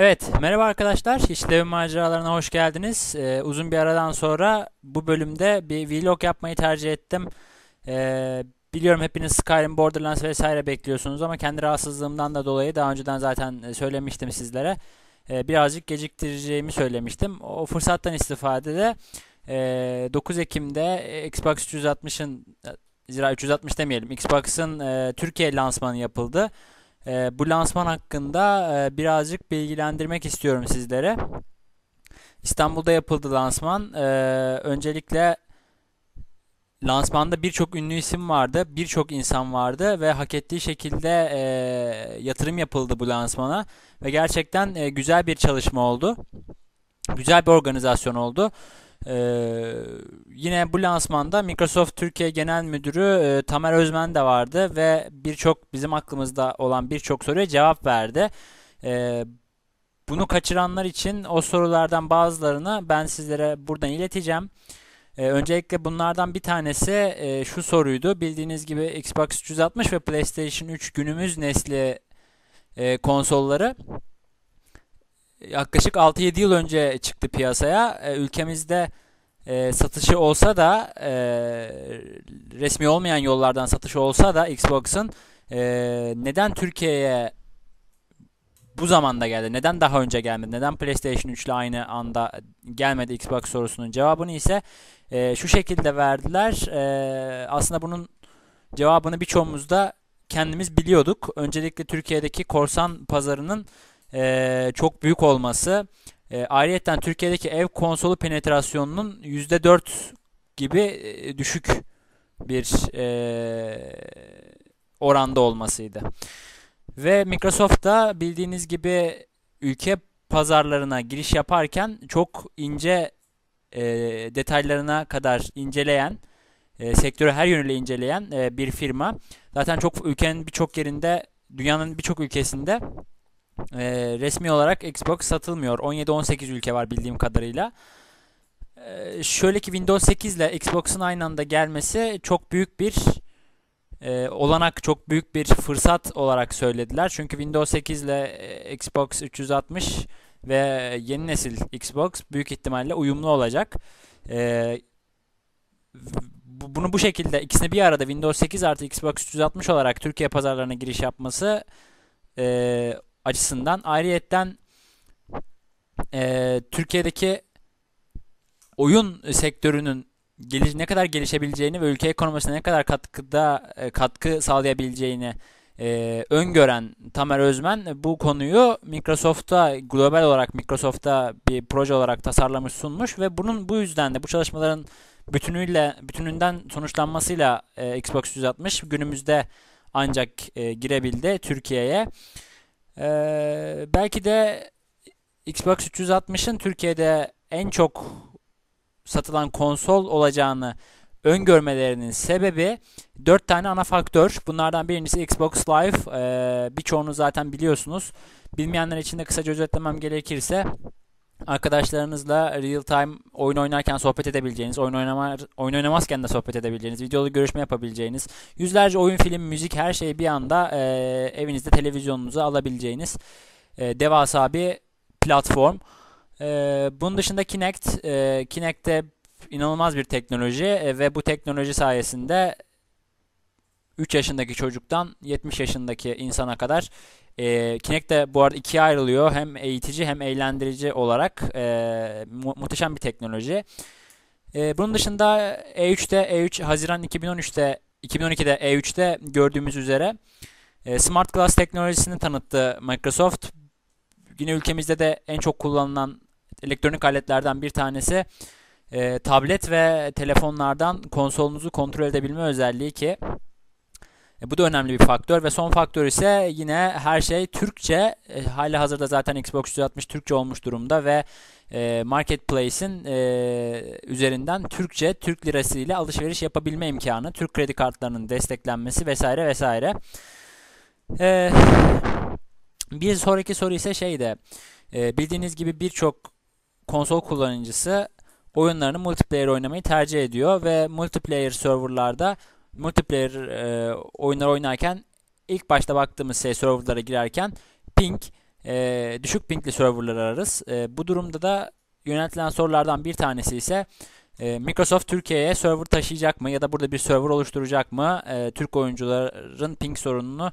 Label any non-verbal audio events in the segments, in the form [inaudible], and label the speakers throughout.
Speaker 1: Evet, merhaba arkadaşlar. İşlevin maceralarına hoş geldiniz. Ee, uzun bir aradan sonra bu bölümde bir vlog yapmayı tercih ettim. Ee, biliyorum hepiniz Skyrim, Borderlands vesaire bekliyorsunuz ama kendi rahatsızlığımdan da dolayı daha önceden zaten söylemiştim sizlere. Ee, birazcık geciktireceğimi söylemiştim. O fırsattan istifade de e, 9 Ekim'de Xbox 360'ın zira 360 demeyelim. Xbox'ın e, Türkiye lansmanı yapıldı. E, bu lansman hakkında e, birazcık bilgilendirmek istiyorum sizlere. İstanbul'da yapıldı lansman. E, öncelikle lansmanda birçok ünlü isim vardı, birçok insan vardı ve hak ettiği şekilde e, yatırım yapıldı bu lansmana ve gerçekten e, güzel bir çalışma oldu. Güzel bir organizasyon oldu. Ee, yine bu lansmanda Microsoft Türkiye Genel Müdürü e, Tamer Özmen de vardı ve birçok bizim aklımızda olan birçok soruya cevap verdi. Ee, bunu kaçıranlar için o sorulardan bazılarını ben sizlere buradan ileteceğim. Ee, öncelikle bunlardan bir tanesi e, şu soruydu. Bildiğiniz gibi Xbox 360 ve PlayStation 3 günümüz nesli e, konsolları yaklaşık 6-7 yıl önce çıktı piyasaya. E, ülkemizde e, satışı olsa da e, resmi olmayan yollardan satışı olsa da Xbox'ın e, neden Türkiye'ye bu zamanda geldi? Neden daha önce gelmedi? Neden PlayStation 3 ile aynı anda gelmedi Xbox sorusunun cevabını ise e, şu şekilde verdiler. E, aslında bunun cevabını birçoğumuz da kendimiz biliyorduk. Öncelikle Türkiye'deki korsan pazarının e, çok büyük olması. E, ayrıyeten Türkiye'deki ev konsolu penetrasyonunun %4 gibi e, düşük bir e, oranda olmasıydı. Ve Microsoft da bildiğiniz gibi ülke pazarlarına giriş yaparken çok ince e, detaylarına kadar inceleyen, e, sektörü her yönüyle inceleyen e, bir firma. Zaten çok ülkenin birçok yerinde, dünyanın birçok ülkesinde e, resmi olarak Xbox satılmıyor. 17-18 ülke var bildiğim kadarıyla. E, şöyle ki Windows 8 ile Xbox'un aynı anda gelmesi çok büyük bir e, olanak, çok büyük bir fırsat olarak söylediler. Çünkü Windows 8 ile e, Xbox 360 ve yeni nesil Xbox büyük ihtimalle uyumlu olacak. E, bunu bu şekilde ikisini bir arada Windows 8 artı Xbox 360 olarak Türkiye pazarlarına giriş yapması e, açısından ayrıyetten e, Türkiye'deki oyun sektörünün geliş, ne kadar gelişebileceğini ve ülke ekonomisine ne kadar katkıda e, katkı sağlayabileceğini e, öngören Tamer Özmen bu konuyu Microsoft'a global olarak Microsoft'a bir proje olarak tasarlamış sunmuş ve bunun bu yüzden de bu çalışmaların bütünüyle bütününden sonuçlanmasıyla e, Xbox 360 günümüzde ancak e, girebildi Türkiye'ye. Ee, belki de Xbox 360'ın Türkiye'de en çok satılan konsol olacağını öngörmelerinin sebebi 4 tane ana faktör. Bunlardan birincisi Xbox Live. Ee, birçoğunu zaten biliyorsunuz. Bilmeyenler için de kısaca özetlemem gerekirse arkadaşlarınızla real time oyun oynarken sohbet edebileceğiniz, oyun, oynama, oyun oynamazken de sohbet edebileceğiniz, videolu görüşme yapabileceğiniz, yüzlerce oyun, film, müzik her şeyi bir anda e, evinizde televizyonunuza alabileceğiniz e, devasa bir platform. E, bunun dışında Kinect, e, Kinect'te inanılmaz bir teknoloji e, ve bu teknoloji sayesinde 3 yaşındaki çocuktan 70 yaşındaki insana kadar e, Kinect de bu arada ikiye ayrılıyor. Hem eğitici hem eğlendirici olarak e, mu muhteşem bir teknoloji. E, bunun dışında E3'te E3 Haziran 2013'te 2012'de E3'te gördüğümüz üzere e, Smart Glass teknolojisini tanıttı Microsoft. Yine ülkemizde de en çok kullanılan elektronik aletlerden bir tanesi e, tablet ve telefonlardan konsolunuzu kontrol edebilme özelliği ki e, bu da önemli bir faktör ve son faktör ise yine her şey Türkçe. E, hali hazırda zaten Xbox 360 Türkçe olmuş durumda ve e, Marketplace'in e, üzerinden Türkçe, Türk lirası ile alışveriş yapabilme imkanı, Türk kredi kartlarının desteklenmesi vesaire vesaire. E, bir sonraki soru ise şeyde e, bildiğiniz gibi birçok konsol kullanıcısı oyunlarını multiplayer oynamayı tercih ediyor ve multiplayer serverlarda multiplayer e, oyunlar oynarken ilk başta baktığımız şey serverlara girerken ping e, düşük pingli serverlar ararız. E, bu durumda da yöneltilen sorulardan bir tanesi ise e, Microsoft Türkiye'ye server taşıyacak mı ya da burada bir server oluşturacak mı e, Türk oyuncuların ping sorununu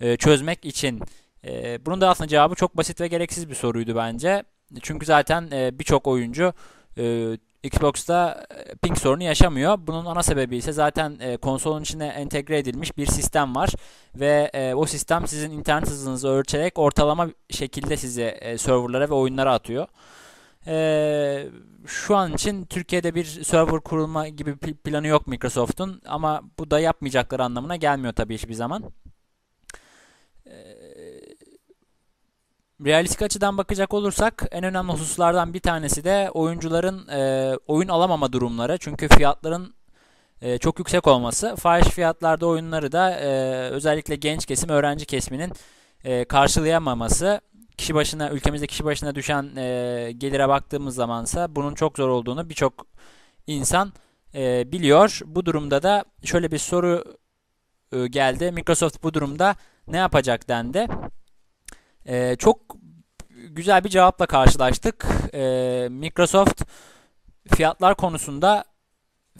Speaker 1: e, çözmek için. E, bunun da aslında cevabı çok basit ve gereksiz bir soruydu bence. Çünkü zaten e, birçok oyuncu e, Xbox'ta e, ping sorunu yaşamıyor. Bunun ana sebebi ise zaten e, konsolun içine entegre edilmiş bir sistem var ve e, o sistem sizin internet hızınızı ölçerek ortalama şekilde size e, serverlara ve oyunlara atıyor. Şu an için Türkiye'de bir server kurulma gibi planı yok Microsoft'un ama bu da yapmayacakları anlamına gelmiyor tabii hiçbir zaman. E, Realistik açıdan bakacak olursak en önemli hususlardan bir tanesi de oyuncuların e, oyun alamama durumları. Çünkü fiyatların e, çok yüksek olması. Fahiş fiyatlarda oyunları da e, özellikle genç kesim, öğrenci kesiminin e, karşılayamaması. Kişi başına, ülkemizde kişi başına düşen e, gelire baktığımız zamansa bunun çok zor olduğunu birçok insan e, biliyor. Bu durumda da şöyle bir soru e, geldi. Microsoft bu durumda ne yapacak dendi. Ee, çok güzel bir cevapla karşılaştık. Ee, Microsoft fiyatlar konusunda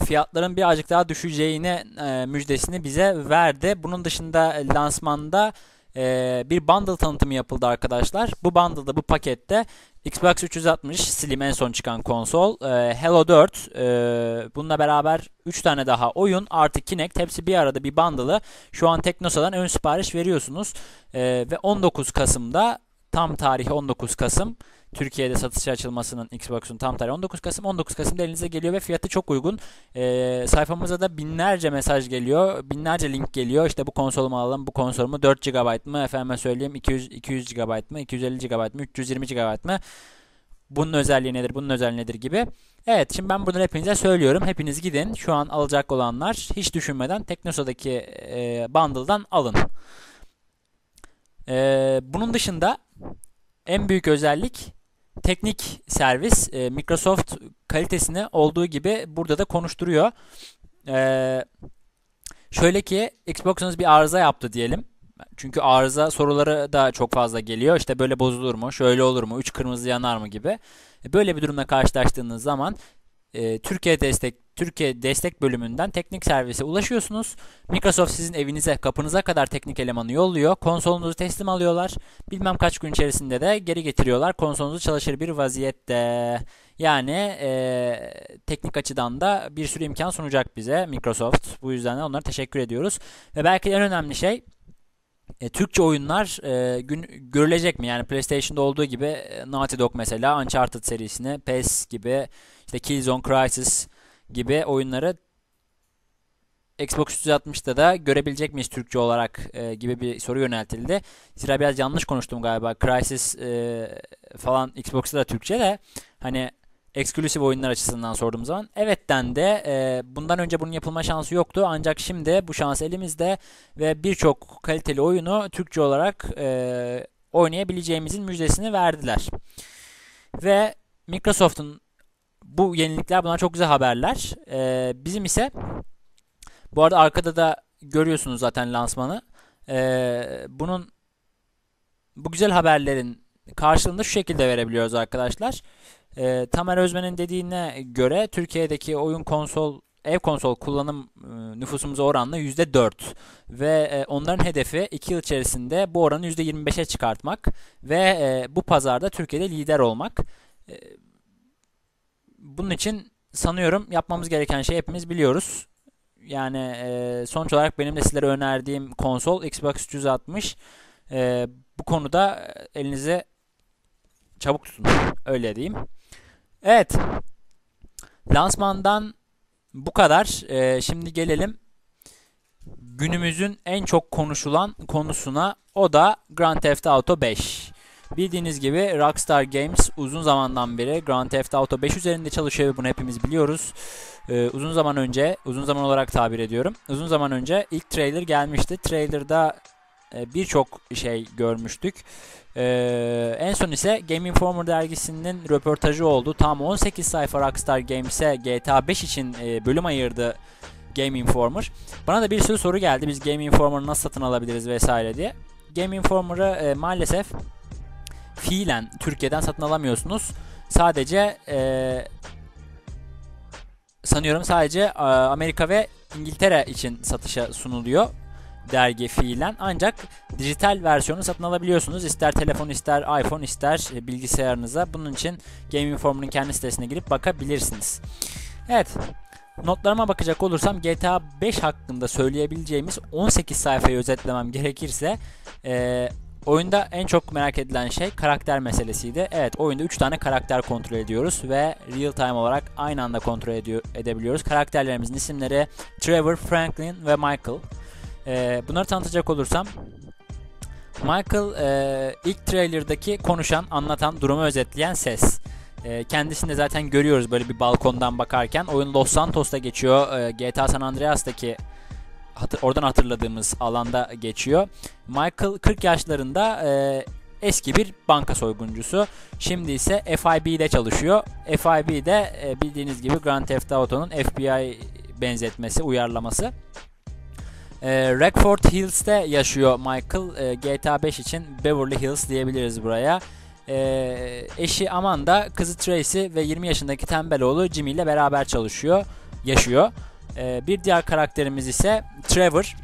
Speaker 1: fiyatların birazcık daha düşeceğine e, müjdesini bize verdi. Bunun dışında lansmanda e, bir bundle tanıtımı yapıldı arkadaşlar. Bu bundle'da bu pakette Xbox 360 Slim en son çıkan konsol, e, Halo 4, e, bununla beraber 3 tane daha oyun artı Kinect hepsi bir arada bir bundle'ı şu an Teknosa'dan ön sipariş veriyorsunuz. E, ve 19 Kasım'da tam tarihi 19 Kasım Türkiye'de satışa açılmasının Xbox'un tam tarihi 19 Kasım. 19 Kasım'da elinize geliyor ve fiyatı çok uygun. E, sayfamıza da binlerce mesaj geliyor. Binlerce link geliyor. İşte bu konsolumu alalım. Bu konsolumu 4 GB mı? Efendime söyleyeyim 200, 200 GB mı? 250 GB mı? 320 GB mı? Bunun özelliği nedir? Bunun özelliği nedir gibi. Evet şimdi ben bunu hepinize söylüyorum. Hepiniz gidin. Şu an alacak olanlar hiç düşünmeden Teknosa'daki e, bundle'dan alın. E, bunun dışında en büyük özellik teknik servis e, Microsoft kalitesini olduğu gibi burada da konuşturuyor. E, şöyle ki Xbox'unuz bir arıza yaptı diyelim. Çünkü arıza soruları da çok fazla geliyor. İşte böyle bozulur mu? Şöyle olur mu? Üç kırmızı yanar mı gibi. E, böyle bir durumla karşılaştığınız zaman e, Türkiye destek Türkiye destek bölümünden teknik servise ulaşıyorsunuz. Microsoft sizin evinize, kapınıza kadar teknik elemanı yolluyor. Konsolunuzu teslim alıyorlar. Bilmem kaç gün içerisinde de geri getiriyorlar. Konsolunuzu çalışır bir vaziyette. Yani e, teknik açıdan da bir sürü imkan sunacak bize Microsoft. Bu yüzden de onlara teşekkür ediyoruz. Ve belki en önemli şey e, Türkçe oyunlar e, gün, görülecek mi? Yani PlayStation'da olduğu gibi e, Naughty Dog mesela Uncharted serisini, PES gibi, işte Killzone Crisis gibi oyunları Xbox 360'da da görebilecek miyiz Türkçe olarak e, gibi bir soru yöneltildi. Zira biraz yanlış konuştum galiba. Crysis e, falan Xbox'ta da Türkçe de hani eksklusif oyunlar açısından sorduğum zaman evet dendi. E, bundan önce bunun yapılma şansı yoktu ancak şimdi bu şans elimizde ve birçok kaliteli oyunu Türkçe olarak e, oynayabileceğimizin müjdesini verdiler. Ve Microsoft'un bu yenilikler bunlar çok güzel haberler. E, bizim ise bu arada arkada da görüyorsunuz zaten lansmanı. E, bunun bu güzel haberlerin karşılığında şu şekilde verebiliyoruz arkadaşlar. E, Tamer Özmen'in dediğine göre Türkiye'deki oyun konsol ev konsol kullanım e, nüfusumuza oranla %4 ve e, onların hedefi 2 yıl içerisinde bu oranı %25'e çıkartmak ve e, bu pazarda Türkiye'de lider olmak. E, bunun için sanıyorum yapmamız gereken şey hepimiz biliyoruz. Yani e, sonuç olarak benim de sizlere önerdiğim konsol Xbox 360. E, bu konuda elinize çabuk tutun. Öyle diyeyim. Evet. Lansmandan bu kadar. Ee, şimdi gelelim günümüzün en çok konuşulan konusuna. O da Grand Theft Auto 5. Bildiğiniz gibi Rockstar Games uzun zamandan beri Grand Theft Auto 5 üzerinde çalışıyor ve bunu hepimiz biliyoruz. Ee, uzun zaman önce, uzun zaman olarak tabir ediyorum. Uzun zaman önce ilk trailer gelmişti. Trailer'da e, birçok şey görmüştük. Ee, en son ise Game Informer dergisinin röportajı oldu. Tam 18 sayfa Rockstar Games'e GTA 5 için e, bölüm ayırdı Game Informer. Bana da bir sürü soru geldi. Biz Game Informer'ı nasıl satın alabiliriz vesaire diye. Game Informer'ı e, maalesef fiilen Türkiye'den satın alamıyorsunuz. Sadece e, sanıyorum sadece e, Amerika ve İngiltere için satışa sunuluyor dergi fiilen. Ancak dijital versiyonu satın alabiliyorsunuz. İster telefon, ister iPhone, ister e, bilgisayarınıza. Bunun için Game Informer'ın kendi sitesine girip bakabilirsiniz. Evet. Notlarıma bakacak olursam GTA 5 hakkında söyleyebileceğimiz 18 sayfayı özetlemem gerekirse e, oyunda en çok merak edilen şey karakter meselesiydi. Evet oyunda 3 tane karakter kontrol ediyoruz ve real time olarak aynı anda kontrol ediyor, edebiliyoruz. Karakterlerimizin isimleri Trevor, Franklin ve Michael. E, bunları tanıtacak olursam Michael e, ilk trailer'daki konuşan, anlatan, durumu özetleyen ses. E, kendisini de zaten görüyoruz böyle bir balkondan bakarken. Oyun Los Santos'ta geçiyor. E, GTA San Andreas'taki hatır, oradan hatırladığımız alanda geçiyor. Michael 40 yaşlarında e, eski bir banka soyguncusu. Şimdi ise FIB'de çalışıyor. FIB de e, bildiğiniz gibi Grand Theft Auto'nun FBI benzetmesi, uyarlaması. E, Rockford Hills'te yaşıyor Michael. E, GTA 5 için Beverly Hills diyebiliriz buraya. E, eşi Amanda, kızı Tracy ve 20 yaşındaki tembel oğlu Jimmy ile beraber çalışıyor, yaşıyor. E, bir diğer karakterimiz ise Trevor.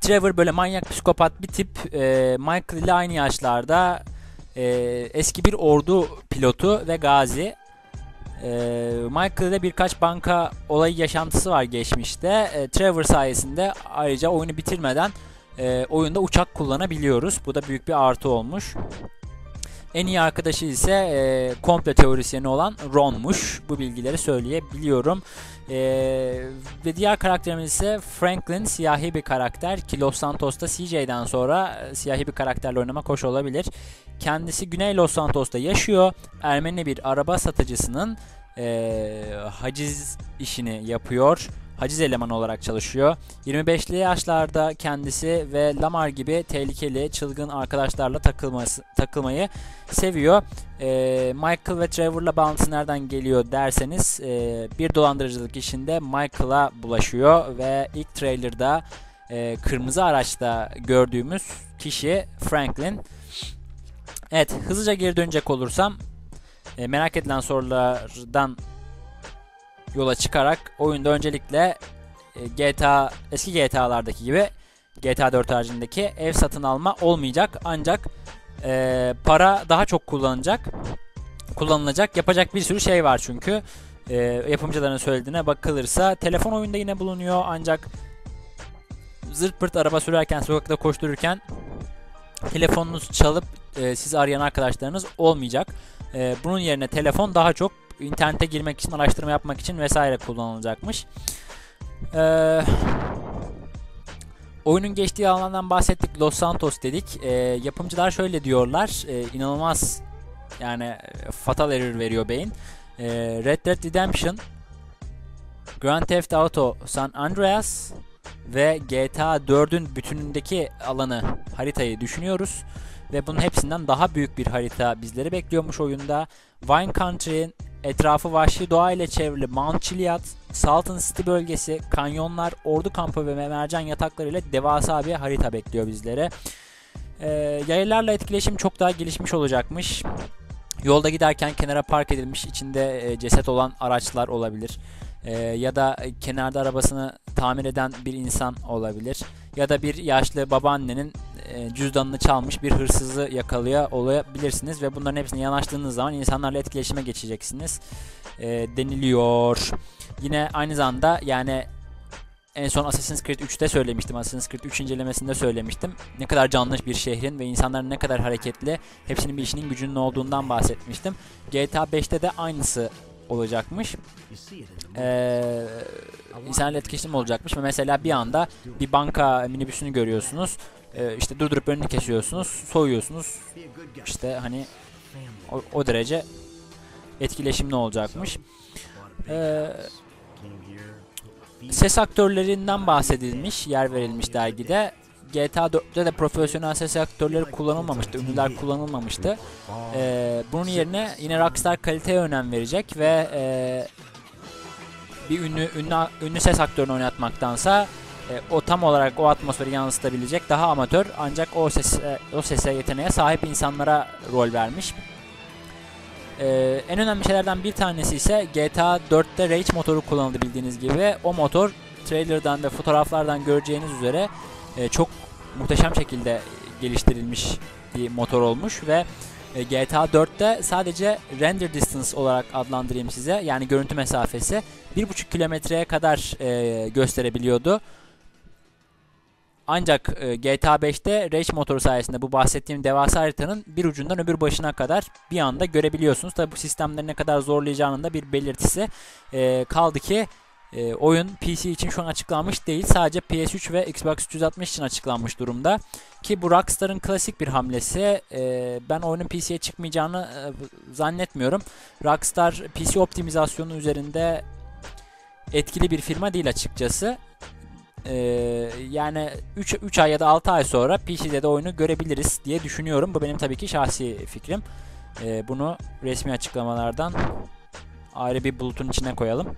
Speaker 1: Trevor böyle manyak psikopat bir tip. E, Michael ile aynı yaşlarda. E, eski bir ordu pilotu ve gazi. E, Michael'da birkaç banka olayı yaşantısı var geçmişte. E, Trevor sayesinde ayrıca oyunu bitirmeden e, oyunda uçak kullanabiliyoruz. Bu da büyük bir artı olmuş. En iyi arkadaşı ise e, komple teorisyeni olan Ron'muş. Bu bilgileri söyleyebiliyorum. E, ve diğer karakterimiz ise Franklin siyahi bir karakter ki Los Santos'ta CJ'den sonra e, siyahi bir karakterle oynamak hoş olabilir. Kendisi Güney Los Santos'ta yaşıyor. Ermeni bir araba satıcısının e, haciz işini yapıyor haciz elemanı olarak çalışıyor. 25'li yaşlarda kendisi ve Lamar gibi tehlikeli, çılgın arkadaşlarla takılması, takılmayı seviyor. E, Michael ve Trevor'la bağlantısı nereden geliyor derseniz e, bir dolandırıcılık işinde Michael'a bulaşıyor ve ilk trailer'da e, kırmızı araçta gördüğümüz kişi Franklin. Evet hızlıca geri dönecek olursam e, merak edilen sorulardan yola çıkarak oyunda öncelikle e, GTA eski GTA'lardaki gibi GTA 4 haricindeki ev satın alma olmayacak. Ancak e, para daha çok kullanılacak kullanılacak yapacak bir sürü şey var çünkü. E, yapımcıların söylediğine bakılırsa telefon oyunda yine bulunuyor. Ancak zırt pırt araba sürerken sokakta koştururken telefonunuz çalıp e, sizi arayan arkadaşlarınız olmayacak. E, bunun yerine telefon daha çok internete girmek için, araştırma yapmak için vesaire kullanılacakmış. Ee, oyunun geçtiği alandan bahsettik. Los Santos dedik. Ee, yapımcılar şöyle diyorlar. Ee, inanılmaz yani e, fatal error veriyor beyin. Ee, Red Dead Redemption, Grand Theft Auto San Andreas ve GTA 4'ün bütünündeki alanı, haritayı düşünüyoruz. Ve bunun hepsinden daha büyük bir harita bizleri bekliyormuş oyunda. Wine Country'in Etrafı vahşi doğa ile çevrili Mount Chiliad, Salton City bölgesi, kanyonlar, ordu kampı ve mercan yatakları ile devasa bir harita bekliyor bizlere. Ee, yaylarla etkileşim çok daha gelişmiş olacakmış. Yolda giderken kenara park edilmiş içinde e, ceset olan araçlar olabilir. E, ya da kenarda arabasını tamir eden bir insan olabilir. Ya da bir yaşlı babaannenin e, cüzdanını çalmış bir hırsızı yakalıyor olabilirsiniz ve bunların hepsine yanaştığınız zaman insanlarla etkileşime geçeceksiniz e, deniliyor. Yine aynı zamanda yani en son Assassin's Creed 3'te söylemiştim. Assassin's Creed 3 incelemesinde söylemiştim. Ne kadar canlı bir şehrin ve insanların ne kadar hareketli, hepsinin bir işinin gücünün olduğundan bahsetmiştim. GTA 5'te de aynısı olacakmış. Ee, insanlarla etkileşim olacakmış ve mesela bir anda bir banka minibüsünü görüyorsunuz. Ee, işte durdurup önünü kesiyorsunuz, soyuyorsunuz. İşte hani o, o derece etkileşimli olacakmış. Ee, ses aktörlerinden bahsedilmiş, yer verilmiş dergide. GTA 4'te de profesyonel ses aktörleri kullanılmamıştı, ünlüler kullanılmamıştı. Ee, bunun yerine yine Rockstar kaliteye önem verecek ve e, bir ünlü, ünlü ünlü ses aktörünü oynatmaktansa e, o tam olarak o atmosferi yansıtabilecek daha amatör ancak o sese, o sese yeteneğe sahip insanlara rol vermiş. Ee, en önemli şeylerden bir tanesi ise GTA 4'te Rage motoru kullanıldı bildiğiniz gibi. O motor trailerdan ve fotoğraflardan göreceğiniz üzere e, çok muhteşem şekilde geliştirilmiş bir motor olmuş ve e, GTA 4'te sadece render distance olarak adlandırayım size yani görüntü mesafesi 1.5 kilometreye kadar e, gösterebiliyordu. Ancak e, GTA 5'te Rage motoru sayesinde bu bahsettiğim devasa haritanın bir ucundan öbür başına kadar bir anda görebiliyorsunuz. Tabi bu sistemleri ne kadar zorlayacağının da bir belirtisi e, kaldı ki e, oyun PC için şu an açıklanmış değil. Sadece PS3 ve Xbox 360 için açıklanmış durumda. Ki bu Rockstar'ın klasik bir hamlesi. E, ben oyunun PC'ye çıkmayacağını e, zannetmiyorum. Rockstar PC optimizasyonu üzerinde etkili bir firma değil açıkçası. Ee, yani 3, 3 ay ya da 6 ay sonra PC'de de oyunu görebiliriz diye düşünüyorum. Bu benim tabii ki şahsi fikrim. Ee, bunu resmi açıklamalardan ayrı bir bulutun içine koyalım.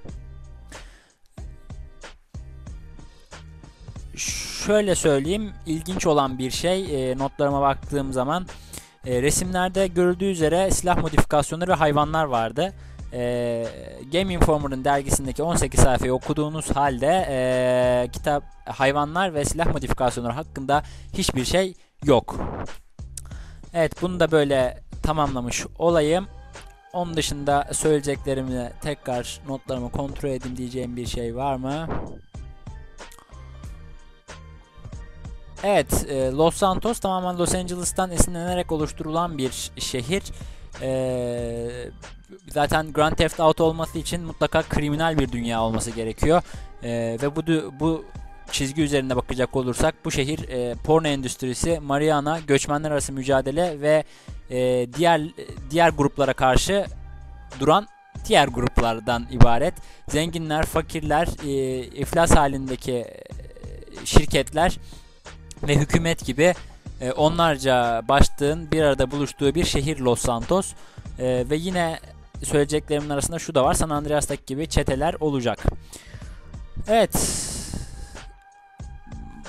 Speaker 1: Şöyle söyleyeyim, ilginç olan bir şey e, notlarıma baktığım zaman e, resimlerde görüldüğü üzere silah modifikasyonları ve hayvanlar vardı e, Game Informer'ın dergisindeki 18 sayfayı okuduğunuz halde e, kitap hayvanlar ve silah modifikasyonları hakkında hiçbir şey yok. Evet bunu da böyle tamamlamış olayım. Onun dışında söyleyeceklerimi tekrar notlarımı kontrol edeyim diyeceğim bir şey var mı? Evet, Los Santos tamamen Los Angeles'tan esinlenerek oluşturulan bir şehir. Ee, zaten Grand Theft Auto olması için mutlaka kriminal bir dünya olması gerekiyor. Ee, ve bu bu çizgi üzerinde bakacak olursak bu şehir e, porno endüstrisi, mariana, göçmenler arası mücadele ve e, diğer diğer gruplara karşı duran diğer gruplardan ibaret. Zenginler, fakirler, e, iflas halindeki e, şirketler ve hükümet gibi e, onlarca başlığın bir arada buluştuğu bir şehir Los Santos. E, ve yine söyleyeceklerimin arasında şu da var. San Andreas'taki gibi çeteler olacak. Evet.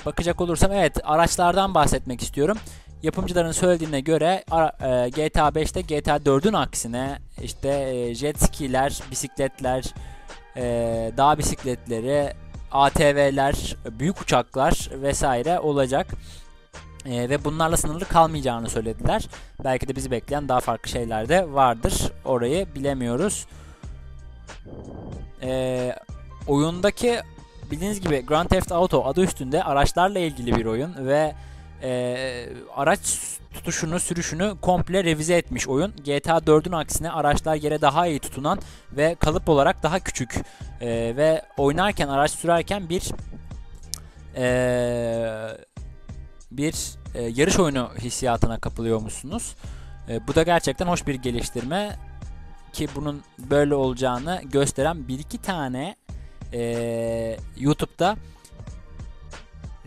Speaker 1: Bakacak olursam evet araçlardan bahsetmek istiyorum. Yapımcıların söylediğine göre e, GTA 5'te GTA 4'ün aksine işte e, jet skiler, bisikletler, e, dağ bisikletleri, ATV'ler, büyük uçaklar vesaire olacak. E, ve bunlarla sınırlı kalmayacağını söylediler. Belki de bizi bekleyen daha farklı şeyler de vardır. Orayı bilemiyoruz. E, oyundaki bildiğiniz gibi Grand Theft Auto adı üstünde araçlarla ilgili bir oyun ve e, araç tutuşunu, sürüşünü komple revize etmiş oyun. GTA 4'ün aksine araçlar yere daha iyi tutunan ve kalıp olarak daha küçük e, ve oynarken, araç sürerken bir e, bir e, yarış oyunu hissiyatına kapılıyormuşsunuz. E, bu da gerçekten hoş bir geliştirme ki bunun böyle olacağını gösteren bir iki tane e, YouTube'da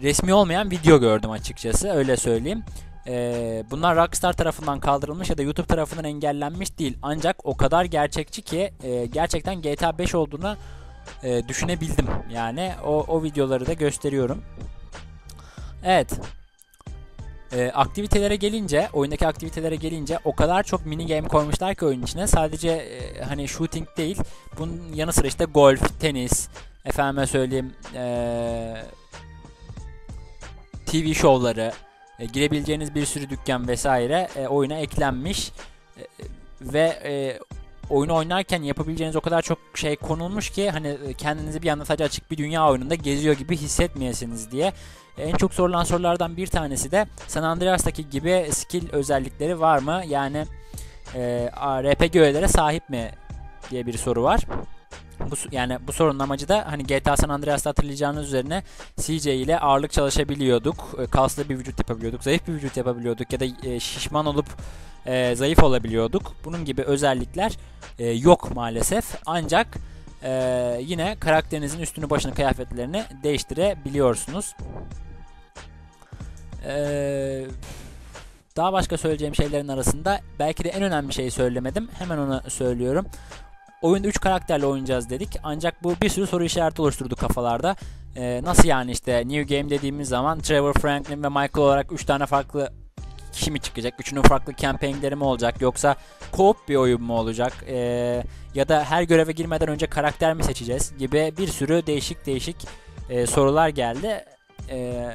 Speaker 1: resmi olmayan video gördüm açıkçası öyle söyleyeyim. E, bunlar Rockstar tarafından kaldırılmış ya da YouTube tarafından engellenmiş değil. Ancak o kadar gerçekçi ki e, gerçekten GTA 5 olduğunu e, düşünebildim. Yani o, o videoları da gösteriyorum. Evet. E, aktivitelere gelince, oyundaki aktivitelere gelince o kadar çok mini game koymuşlar ki oyun içine. Sadece e, hani shooting değil, bunun yanı sıra işte golf, tenis, efendime söyleyeyim e, TV şovları, e, girebileceğiniz bir sürü dükkan vesaire e, oyuna eklenmiş. E, ve e, oyunu oynarken yapabileceğiniz o kadar çok şey konulmuş ki hani kendinizi bir anda sadece açık bir dünya oyununda geziyor gibi hissetmeyesiniz diye. En çok sorulan sorulardan bir tanesi de San Andreas'taki gibi skill özellikleri var mı? Yani e, RPG öğelere sahip mi diye bir soru var. Bu, yani bu sorunun amacı da hani GTA San Andreas'ta hatırlayacağınız üzerine CJ ile ağırlık çalışabiliyorduk. E, kaslı bir vücut yapabiliyorduk. Zayıf bir vücut yapabiliyorduk. Ya da e, şişman olup e, zayıf olabiliyorduk. Bunun gibi özellikler e, yok maalesef. Ancak e, yine karakterinizin üstünü başını kıyafetlerini değiştirebiliyorsunuz. Ee, daha başka söyleyeceğim şeylerin arasında belki de en önemli şeyi söylemedim. Hemen onu söylüyorum. Oyunda 3 karakterle oynayacağız dedik. Ancak bu bir sürü soru işareti oluşturdu kafalarda. E, nasıl yani işte New Game dediğimiz zaman Trevor Franklin ve Michael olarak 3 tane farklı kişi mi çıkacak? Üçünün farklı campaignleri mi olacak? Yoksa co-op bir oyun mu olacak? E, ya da her göreve girmeden önce karakter mi seçeceğiz? Gibi bir sürü değişik değişik e, sorular geldi. E,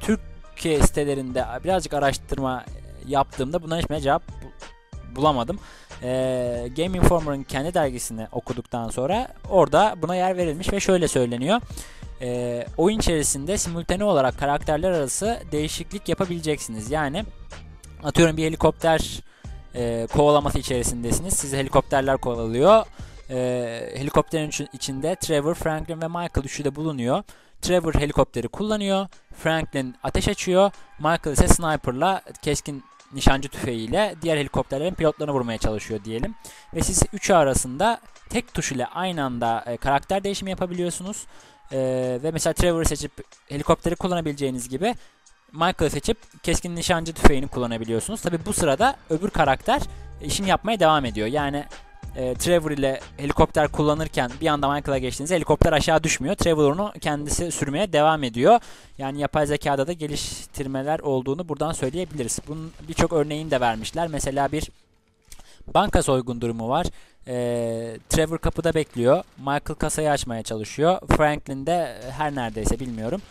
Speaker 1: Türkiye sitelerinde birazcık araştırma yaptığımda bunların hiçbirine cevap bulamadım. E, Game Informer'ın kendi dergisini okuduktan sonra orada buna yer verilmiş ve şöyle söyleniyor. E, oyun içerisinde simultane olarak karakterler arası değişiklik yapabileceksiniz. Yani atıyorum bir helikopter e, kovalaması içerisindesiniz. Sizi helikopterler kovalıyor. E, helikopterin içinde Trevor, Franklin ve Michael üçü de bulunuyor. Trevor helikopteri kullanıyor. Franklin ateş açıyor. Michael ise sniperla keskin nişancı tüfeğiyle diğer helikopterlerin pilotlarını vurmaya çalışıyor diyelim. Ve siz üçü arasında tek tuş ile aynı anda e, karakter değişimi yapabiliyorsunuz. E, ve mesela Trevor'ı seçip helikopteri kullanabileceğiniz gibi Michael'ı seçip keskin nişancı tüfeğini kullanabiliyorsunuz. Tabi bu sırada öbür karakter işini yapmaya devam ediyor. Yani e, Trevor ile helikopter kullanırken bir anda Michael'a geçtiğinizde helikopter aşağı düşmüyor. Trevor onu kendisi sürmeye devam ediyor. Yani yapay zekada da geliştirmeler olduğunu buradan söyleyebiliriz. Bunun birçok örneğini de vermişler. Mesela bir banka soygun durumu var. E, Trevor kapıda bekliyor. Michael kasayı açmaya çalışıyor. Franklin de her neredeyse bilmiyorum.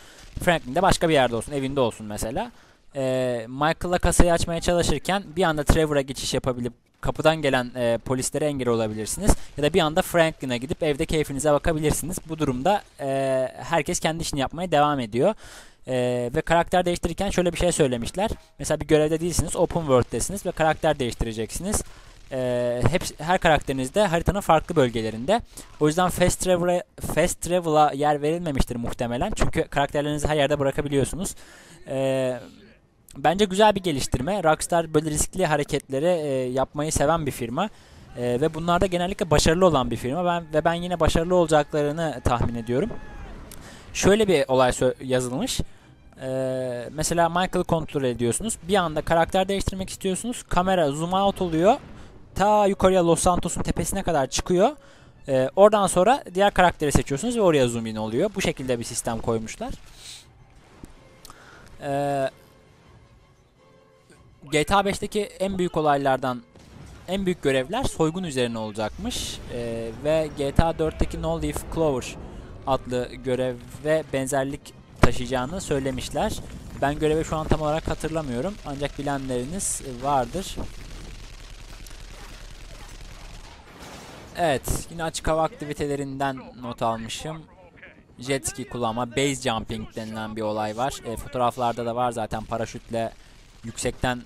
Speaker 1: Franklin de başka bir yerde olsun, evinde olsun mesela. E, Michael'la kasayı açmaya çalışırken bir anda Trevor'a geçiş yapabilip kapıdan gelen e, polislere engel olabilirsiniz. Ya da bir anda Franklin'e gidip evde keyfinize bakabilirsiniz. Bu durumda e, herkes kendi işini yapmaya devam ediyor. E, ve karakter değiştirirken şöyle bir şey söylemişler. Mesela bir görevde değilsiniz, open world'desiniz ve karakter değiştireceksiniz. E, hep, her karakteriniz de haritanın farklı bölgelerinde. O yüzden fast travel'a fast travel'a yer verilmemiştir muhtemelen. Çünkü karakterlerinizi her yerde bırakabiliyorsunuz. Eee Bence güzel bir geliştirme. Rockstar böyle riskli hareketleri e, yapmayı seven bir firma. E, ve bunlarda genellikle başarılı olan bir firma. Ben ve ben yine başarılı olacaklarını tahmin ediyorum. Şöyle bir olay yazılmış. E, mesela Michael'ı kontrol ediyorsunuz. Bir anda karakter değiştirmek istiyorsunuz. Kamera zoom out oluyor. Ta yukarıya Los Santos'un tepesine kadar çıkıyor. E, oradan sonra diğer karakteri seçiyorsunuz ve oraya zoom in oluyor. Bu şekilde bir sistem koymuşlar. Eee GTA 5'teki en büyük olaylardan en büyük görevler soygun üzerine olacakmış. Ee, ve GTA 4'teki No Leaf Clover adlı göreve benzerlik taşıyacağını söylemişler. Ben görevi şu an tam olarak hatırlamıyorum. Ancak bilenleriniz vardır. Evet, yine açık hava aktivitelerinden not almışım. Jet ski kullanma, base jumping denilen bir olay var. E, fotoğraflarda da var zaten paraşütle yüksekten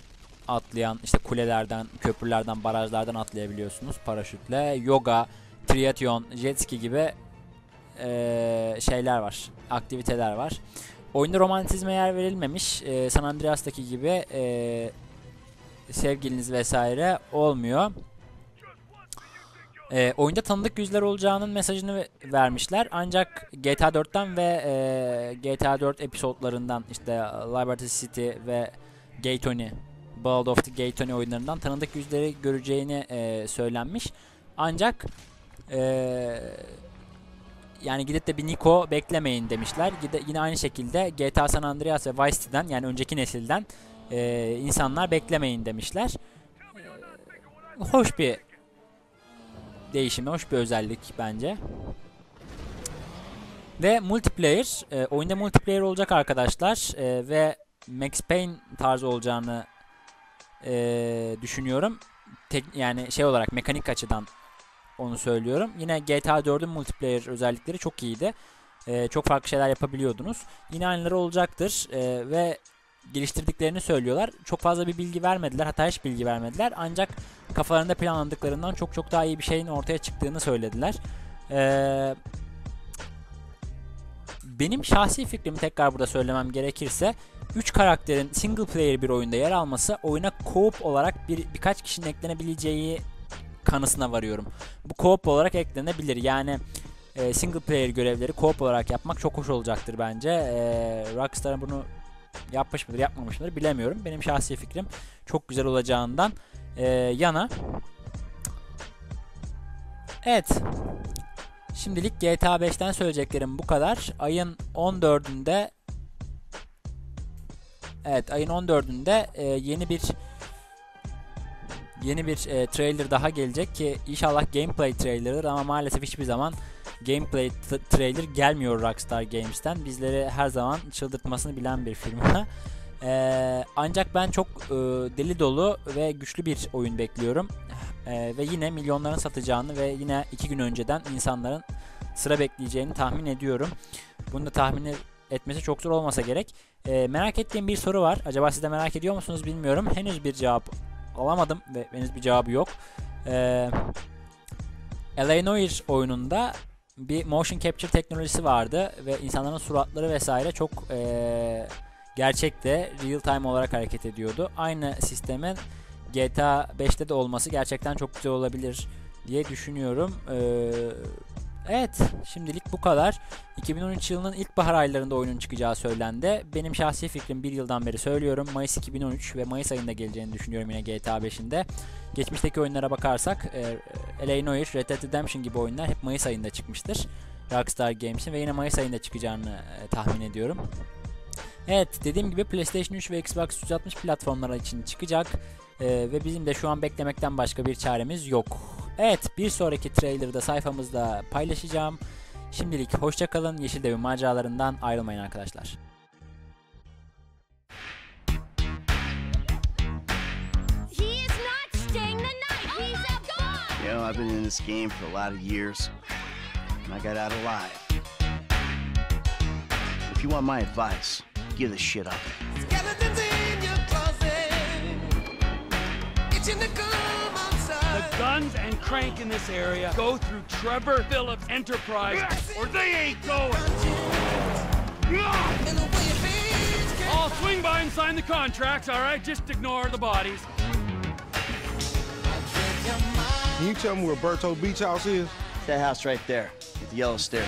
Speaker 1: atlayan işte kulelerden, köprülerden, barajlardan atlayabiliyorsunuz paraşütle. Yoga, triathlon, jet ski gibi e, şeyler var, aktiviteler var. Oyunda romantizme yer verilmemiş. E, San Andreas'taki gibi e, sevgiliniz vesaire olmuyor. E, oyunda tanıdık yüzler olacağının mesajını vermişler. Ancak GTA 4'ten ve e, GTA 4 episodlarından işte Liberty City ve Gay Tony, Bald of the Gay Tony oyunlarından tanıdık yüzleri göreceğini e, söylenmiş. Ancak e, yani gidip de bir Nico beklemeyin demişler. Gide, yine aynı şekilde GTA San Andreas ve Vice City'den yani önceki nesilden e, insanlar beklemeyin demişler. E, hoş bir değişim, hoş bir özellik bence. Ve multiplayer, e, oyunda multiplayer olacak arkadaşlar e, ve Max Payne tarzı olacağını e, düşünüyorum. Tek, yani şey olarak mekanik açıdan onu söylüyorum. Yine GTA 4'ün multiplayer özellikleri çok iyiydi. E, çok farklı şeyler yapabiliyordunuz. Yine aynıları olacaktır e, ve geliştirdiklerini söylüyorlar. Çok fazla bir bilgi vermediler. Hatta hiç bilgi vermediler. Ancak kafalarında planladıklarından çok çok daha iyi bir şeyin ortaya çıktığını söylediler. Eee benim şahsi fikrimi tekrar burada söylemem gerekirse 3 karakterin single player bir oyunda yer alması oyuna co-op olarak bir birkaç kişinin eklenebileceği kanısına varıyorum. Bu co-op olarak eklenebilir. Yani e, single player görevleri co-op olarak yapmak çok hoş olacaktır bence. E, Rockstar bunu yapmış mıdır yapmamış mıdır bilemiyorum. Benim şahsi fikrim çok güzel olacağından e, yana. Evet. Şimdilik GTA 5'ten söyleyeceklerim bu kadar. Ayın 14'ünde Evet, ayın 14'ünde e, yeni bir yeni bir e, trailer daha gelecek ki inşallah gameplay trailer'dır ama maalesef hiçbir zaman gameplay trailer gelmiyor Rockstar Games'ten. Bizleri her zaman çıldırtmasını bilen bir firma. [laughs] e, ancak ben çok e, deli dolu ve güçlü bir oyun bekliyorum. E, ve yine milyonların satacağını ve yine iki gün önceden insanların sıra bekleyeceğini tahmin ediyorum. Bunu da tahmin etmesi çok zor olmasa gerek. E, merak ettiğim bir soru var. Acaba siz de merak ediyor musunuz bilmiyorum. Henüz bir cevap alamadım ve henüz bir cevabı yok. E, L.A. Noire oyununda bir motion capture teknolojisi vardı ve insanların suratları vesaire çok e, gerçekte real time olarak hareket ediyordu. Aynı sistemin GTA 5'te de olması gerçekten çok güzel olabilir diye düşünüyorum. Ee, evet şimdilik bu kadar. 2013 yılının ilk bahar aylarında oyunun çıkacağı söylendi. Benim şahsi fikrim bir yıldan beri söylüyorum. Mayıs 2013 ve Mayıs ayında geleceğini düşünüyorum yine GTA 5'inde. Geçmişteki oyunlara bakarsak e, L.A. Noire, Red Dead Redemption gibi oyunlar hep Mayıs ayında çıkmıştır. Rockstar Games'in ve yine Mayıs ayında çıkacağını e, tahmin ediyorum. Evet dediğim gibi PlayStation 3 ve Xbox 360 platformları için çıkacak. Ee, ve bizim de şu an beklemekten başka bir çaremiz yok. Evet bir sonraki trailer'da sayfamızda paylaşacağım. Şimdilik hoşçakalın. Yeşil Devin maceralarından ayrılmayın arkadaşlar.
Speaker 2: You know, I've been in this game for a lot of years, and I got out alive. If you want my advice, give this shit up.
Speaker 3: The guns and crank in this area go through Trevor Phillips Enterprise, or they ain't going. I'll swing by and sign the contracts, all right? Just ignore the bodies.
Speaker 4: Can you tell me where Berto Beach House is?
Speaker 2: That house right there, with the yellow stairs.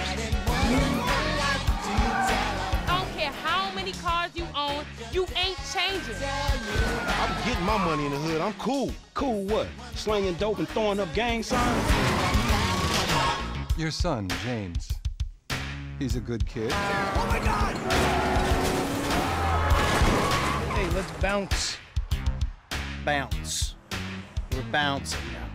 Speaker 5: You ain't changing.
Speaker 4: I'm getting my money in the hood. I'm cool.
Speaker 3: Cool what? Slinging dope and throwing up gang signs?
Speaker 6: Your son, James. He's a good kid. Oh my God!
Speaker 2: Hey, let's bounce. Bounce. We're bouncing now.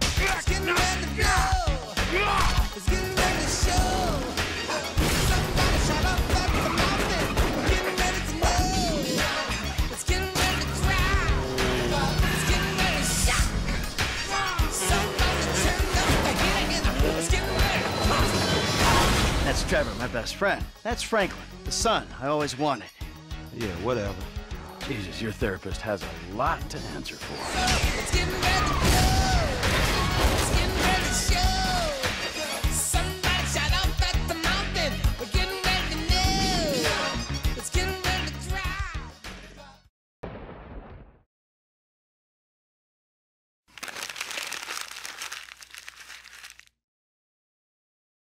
Speaker 2: That's Trevor, my best friend. That's Franklin, the son I always wanted.
Speaker 4: Yeah, whatever.
Speaker 2: Jesus, your therapist has a lot to answer for.